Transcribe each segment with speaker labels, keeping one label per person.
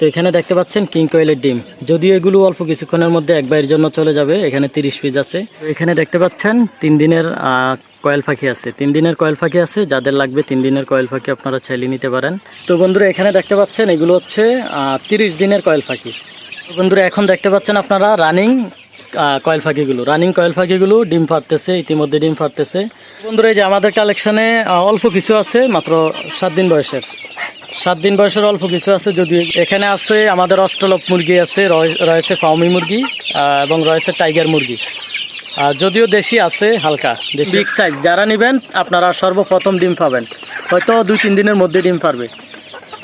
Speaker 1: তো এখানে দেখতে পাচ্ছেন কিং কোয়েলের ডিম। যদিও এগুলো অল্প কিছুক্ষণের মধ্যে এক বাইয়ের জন্য চলে যাবে, এখানে তিরিশ পিস আছে। এখানে দেখতে পাচ্ছেন তিন দিনের কয়েল পাখি আছে। তিন দিনের কয়েল পাখি আছে, যাদের লাগবে তিন দিনের কয়েল পাখি আপনারা চাইলে নিতে পারেন। তো বন্ধুরা, এখানে দেখতে পাচ্ছেন এগুলো হচ্ছে তিরিশ দিনের কয়েল পাখি। তো বন্ধুরা, এখন দেখতে পাচ্ছেন আপনারা রানিং কয়েল পাখিগুলো। রানিং কয়েল পাখিগুলো ডিম ফাটতেছে, ইতিমধ্যে ডিম ফাটতেছে। বন্ধুরা, এই যে আমাদের কালেকশনে অল্প কিছু আছে, মাত্র সাত দিন বয়সের। সাত দিন বয়সের অল্প কিছু আছে যদি এখানে আছে আমাদের অস্ট্রলপ মুরগি আছে রয়- রয়েছে ফাউমি মুরগি এবং রয়েছে টাইগার মুরগি। আর যদিও দেশি আছে হালকা দেশি। বিগ সাইজ যারা নেবেন আপনারা সর্বপ্রথম ডিম পাবেন। হয়তো দুই তিন দিনের মধ্যে ডিম পারবে।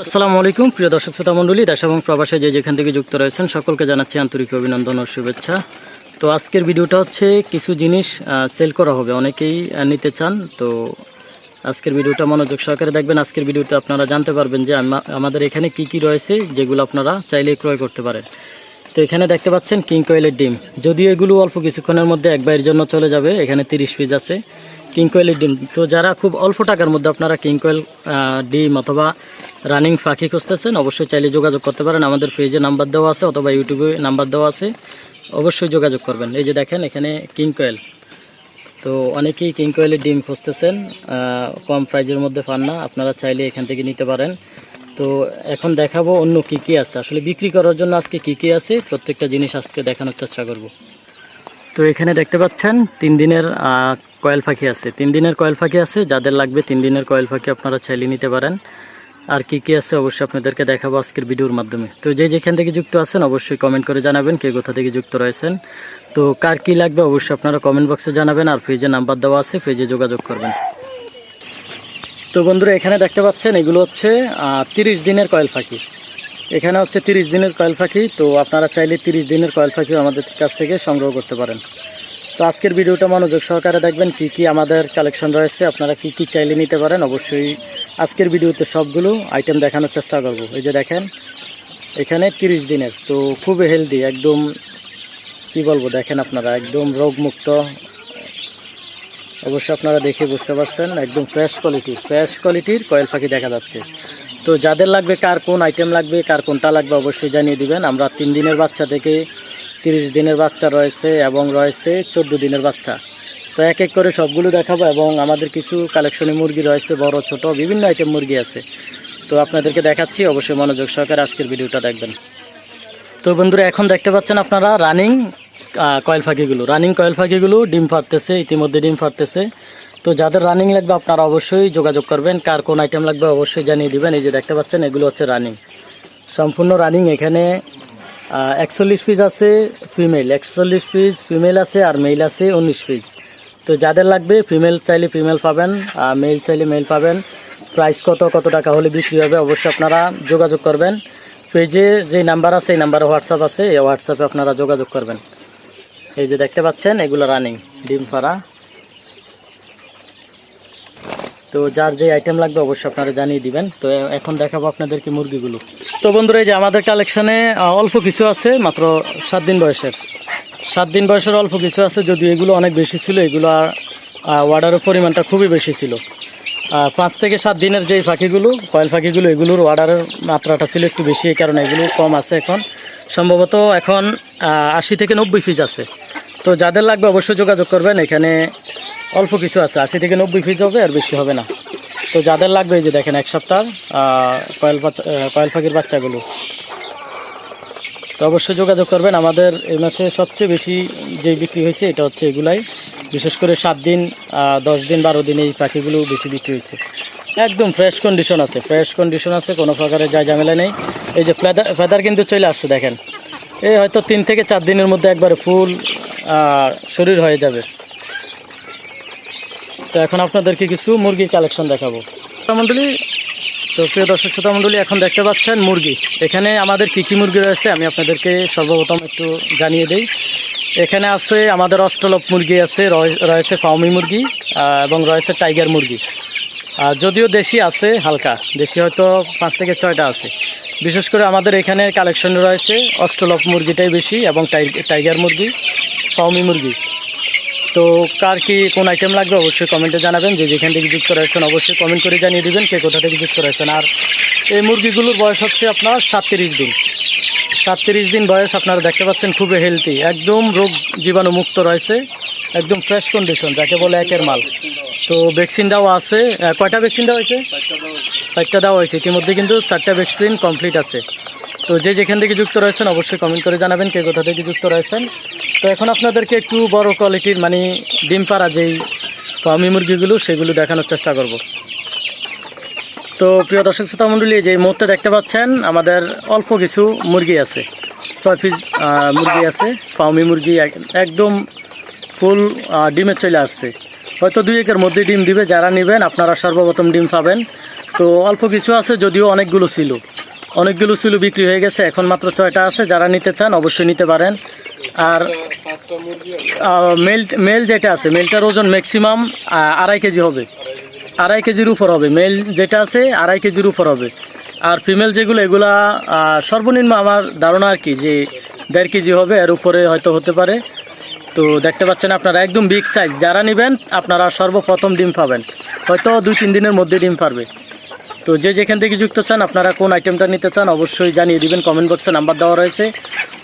Speaker 1: আসসালামু আলাইকুম প্রিয় দর্শক শ্রোতা মণ্ডলী দেশ এবং প্রবাসে যে যেখান থেকে যুক্ত রয়েছেন সকলকে জানাচ্ছি আন্তরিক অভিনন্দন ও শুভেচ্ছা। তো আজকের ভিডিওটা হচ্ছে কিছু জিনিস সেল করা হবে। অনেকেই নিতে চান তো আজকের ভিডিওটা মনোযোগ সহকারে দেখবেন। আজকের ভিডিওতে আপনারা জানতে পারবেন যে আমাদের এখানে কি কি রয়েছে যেগুলো আপনারা চাইলে ক্রয় করতে পারেন। তো এখানে দেখতে পাচ্ছেন কিং কোয়েলের ডিম। যদিও এগুলো অল্প কিছুক্ষণের মধ্যে এক বাইয়ের জন্য চলে যাবে, এখানে তিরিশ পিস আছে কিং কোয়েলের ডিম। তো যারা খুব অল্প টাকার মধ্যে আপনারা কিং কোয়েল ডিম অথবা রানিং পাখি খুঁজতেছেন, অবশ্যই চাইলে যোগাযোগ করতে পারেন। আমাদের পেজে নাম্বার দেওয়া আছে অথবা ইউটিউবে নাম্বার দেওয়া আছে, অবশ্যই যোগাযোগ করবেন। এই যে দেখেন এখানে কিং কোয়েল। তো অনেকেই কিং কোয়েলের ডিম খুঁজতেছেন কম প্রাইজের মধ্যে পান না, আপনারা চাইলে এখান থেকে নিতে পারেন। তো এখন দেখাবো অন্য কি কি আছে। আসলে বিক্রি করার জন্য আজকে কি কি আছে, প্রত্যেকটা জিনিস আজকে দেখানোর চেষ্টা করব। তো এখানে দেখতে পাচ্ছেন, তিন দিনের কয়েল পাখি আছে। তিন দিনের কয়েল পাখি আছে, যাদের লাগবে তিন দিনের কয়েল পাখি আপনারা চাইলে নিতে পারেন। আর কি কি আছে অবশ্যই আপনাদেরকে দেখাবো আজকের ভিডিওর মাধ্যমে। তো যে যেখান থেকে যুক্ত আছেন অবশ্যই কমেন্ট করে জানাবেন কে কোথা থেকে যুক্ত রয়েছেন। তো কার কি লাগবে অবশ্যই আপনারা কমেন্ট বক্সে জানাবেন আর পেজে নাম্বার দেওয়া আছে পেজে যোগাযোগ করবেন। তো বন্ধুরা, এখানে দেখতে পাচ্ছেন, এগুলো হচ্ছে তিরিশ দিনের কয়েল পাখি। এখানে হচ্ছে তিরিশ দিনের কয়েল পাখি, তো আপনারা চাইলে তিরিশ দিনের কয়েল পাখিও আমাদের কাছ থেকে সংগ্রহ করতে পারেন। তো আজকের ভিডিওটা মনোযোগ সহকারে দেখবেন কি কি আমাদের কালেকশন রয়েছে, আপনারা কি কি চাইলে নিতে পারেন, অবশ্যই আজকের ভিডিওতে সবগুলো আইটেম দেখানোর চেষ্টা করব। এই যে দেখেন, এখানে তিরিশ দিনের, তো খুবই হেলদি একদম, কি বলব, দেখেন আপনারা, একদম রোগমুক্ত। অবশ্যই আপনারা দেখে বুঝতে পারছেন, একদম ফ্রেশ কোয়ালিটি ফ্রেশ কোয়ালিটির কয়েল পাখি দেখা যাচ্ছে। তো যাদের লাগবে কার কোন আইটেম লাগবে, কার কোনটা লাগবে, অবশ্যই জানিয়ে দিবেন। আমরা তিন দিনের বাচ্চা থেকে তিরিশ দিনের বাচ্চা রয়েছে এবং রয়েছে চোদ্দ দিনের বাচ্চা। তো এক এক করে সবগুলো দেখাবো এবং আমাদের কিছু কালেকশনে মুরগি রয়েছে, বড়, ছোট, বিভিন্ন আইটেম মুরগি আছে। তো আপনাদেরকে দেখাচ্ছি, অবশ্যই মনোযোগ সহকারে আজকের ভিডিওটা দেখবেন। তো বন্ধুরা, এখন দেখতে পাচ্ছেন আপনারা রানিং কয়েল ফাঁকিগুলো। রানিং কয়েল ফাঁকিগুলো ডিম ফাটতেছে, ইতিমধ্যে ডিম ফাটতেছে। তো যাদের রানিং লাগবে আপনারা অবশ্যই যোগাযোগ করবেন। কার কোন আইটেম লাগবে অবশ্যই জানিয়ে দিবেন। এই যে দেখতে পাচ্ছেন, এগুলো হচ্ছে রানিং। সম্পূর্ণ রানিং এখানে একচল্লিশ পিস আছে ফিমেল একচল্লিশ পিস ফিমেল আছে আর মেল আছে উনিশ পিস তো যাদের লাগবে ফিমেল চাইলে ফিমেল পাবেন মেল চাইলে মেল পাবেন। প্রাইস কত কত টাকা হলে বিক্রি হবে, অবশ্যই আপনারা যোগাযোগ করবেন। পেজে যে নাম্বার আছে, এই নাম্বারে হোয়াটসঅ্যাপ আছে, এই হোয়াটসঅ্যাপে আপনারা যোগাযোগ করবেন। এই যে দেখতে পাচ্ছেন, এগুলো রানিং ডিম ফাড়া। তো যার যে আইটেম লাগবে, অবশ্যই আপনারা জানিয়ে দিবেন। তো এখন দেখাবো আপনাদেরকে মুরগিগুলো। তো বন্ধুরা, এই যে আমাদের কালেকশানে অল্প কিছু আছে, মাত্র সাত দিন বয়সের। সাত দিন বয়সের অল্প কিছু আছে, যদিও এগুলো অনেক বেশি ছিল, এগুলো অর্ডারের পরিমাণটা খুবই বেশি ছিল। পাঁচ থেকে সাত দিনের যেই পাখিগুলো কয়েল পাখিগুলো এগুলোর অর্ডারের মাত্রাটা ছিল একটু বেশি, এই কারণে এগুলো কম আছে এখন। সম্ভবত এখন আশি থেকে নব্বই পিস আছে। তো যাদের লাগবে অবশ্যই যোগাযোগ করবেন, এখানে অল্প কিছু আছে, আশি থেকে নব্বই পিস হবে, আর বেশি হবে না। তো যাদের লাগবে, এই যে দেখেন, এক সপ্তাহ কয়েল বাচ্চা কয়েল পাখির বাচ্চাগুলো। তো অবশ্যই যোগাযোগ করবেন। আমাদের এই মাসে সবচেয়ে বেশি যে বিক্রি হয়েছে, এটা হচ্ছে এগুলাই। বিশেষ করে সাত দিন দশ দিন, বারো দিন এই পাখিগুলো বেশি বিক্রি হয়েছে। একদম ফ্রেশ কন্ডিশন আছে। ফ্রেশ কন্ডিশন আছে, কোনো প্রকারের যা ঝামেলা নেই। এই যে ফেদার ফেদার কিন্তু চলে আসছে, দেখেন। এই হয়তো তিন থেকে চার দিনের মধ্যে একবারে ফুল শরীর হয়ে যাবে। তো এখন আপনাদেরকে কিছু মুরগির কালেকশন দেখাবো। মণ্ডলী তো প্রিয় দর্শক শ্রোতা মণ্ডলী, এখন দেখতে পাচ্ছেন মুরগি। এখানে আমাদের কী কী মুরগি রয়েছে আমি আপনাদেরকে সর্বপ্রথম একটু জানিয়ে দিই। এখানে আছে আমাদের অস্ট্রলপ মুরগি আছে, রয়- রয়েছে ফাউমি মুরগি এবং রয়েছে টাইগার মুরগি। যদিও দেশি আছে, হালকা, দেশি হয়তো পাঁচ থেকে ছয়টা আছে। বিশেষ করে আমাদের এখানে কালেকশন রয়েছে অস্ট্রলপ মুরগিটাই বেশি এবং টাই- টাইগার মুরগি, ফাউমি মুরগি। তো কার কি কোন আইটেম লাগবে অবশ্যই কমেন্টে জানাবেন। যে যেখান থেকে যুক্ত রয়েছেন অবশ্যই কমেন্ট করে জানিয়ে দেবেন কে কোথা থেকে যুক্ত রয়েছেন। আর এই মুরগিগুলোর বয়স হচ্ছে আপনার সাতত্রিশ দিন। সাতত্রিশ দিন বয়স আপনারা দেখতে পাচ্ছেন খুবই হেলদি একদম রোগ জীবাণু মুক্ত রয়েছে। একদম ফ্রেশ কন্ডিশন যাকে বলে একের মাল। তো ভ্যাকসিন দেওয়া আছে। কয়টা ভ্যাকসিন দেওয়া হয়েছে? চারটা দেওয়া হয়েছে। ইতিমধ্যে কিন্তু চারটা ভ্যাকসিন কমপ্লিট আছে। তো যে যেখান থেকে যুক্ত রয়েছেন অবশ্যই কমেন্ট করে জানাবেন কে কোথা থেকে যুক্ত রয়েছেন। তো এখন আপনাদেরকে একটু বড় কোয়ালিটির মানে ডিম পাড়া যেই ফার্মি মুরগিগুলো, সেগুলো দেখানোর চেষ্টা করব। তো প্রিয় দর্শক শ্রোতা মণ্ডলী যে মুহূর্তে দেখতে পাচ্ছেন, আমাদের অল্প কিছু মুরগি আছে। ছয় পিস মুরগি আছে ফার্মি মুরগি এক- একদম ফুল ডিমে চলে আসছে। হয়তো দুই একের মধ্যে ডিম দিবে, যারা নেবেন, আপনারা সর্বপ্রথম ডিম পাবেন। তো অল্প কিছু আছে, যদিও অনেকগুলো ছিল। অনেকগুলো ছিল, বিক্রি হয়ে গেছে। এখন মাত্র ছয়টা আছে, যারা নিতে চান, অবশ্যই নিতে পারেন। আর মেল মেল যেটা আছে, মেলটার ওজন ম্যাক্সিমাম আড়াই কেজি হবে। আড়াই কেজির উপর হবে। মেল যেটা আছে, আড়াই কেজির উপর হবে। আর ফিমেল যেগুলো, এগুলা সর্বনিম্ন আমার ধারণা আর কি যে দেড় কেজি হবে, এর উপরে হয়তো হতে পারে। তো দেখতে পাচ্ছেন আপনারা, একদম বিগ সাইজ যারা নেবেন, আপনারা সর্বপ্রথম ডিম পাবেন। হয়তো দুই, তিন দিনের মধ্যে ডিম পারবে। তো যে যেখান থেকে যুক্ত চান, আপনারা কোন আইটেমটা নিতে চান, অবশ্যই জানিয়ে দিবেন। কমেন্ট বক্সে নাম্বার দেওয়া রয়েছে।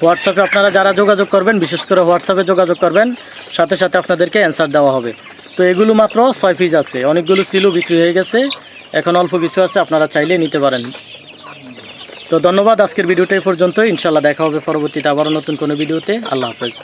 Speaker 1: হোয়াটসঅ্যাপে আপনারা যারা যোগাযোগ করবেন, বিশেষ করে হোয়াটসঅ্যাপে যোগাযোগ করবেন, সাথে সাথে আপনাদেরকে অ্যান্সার দেওয়া হবে। তো এগুলো মাত্র ছয় পিস আছে। অনেকগুলো ছিল, বিক্রি হয়ে গেছে। এখন অল্প কিছু আছে, আপনারা চাইলে নিতে পারেন। তো ধন্যবাদ, আজকের ভিডিওটা এই পর্যন্ত ইনশাল্লাহ দেখা হবে পরবর্তীতে আবারও নতুন কোনো ভিডিওতে। আল্লাহ হাফেজ।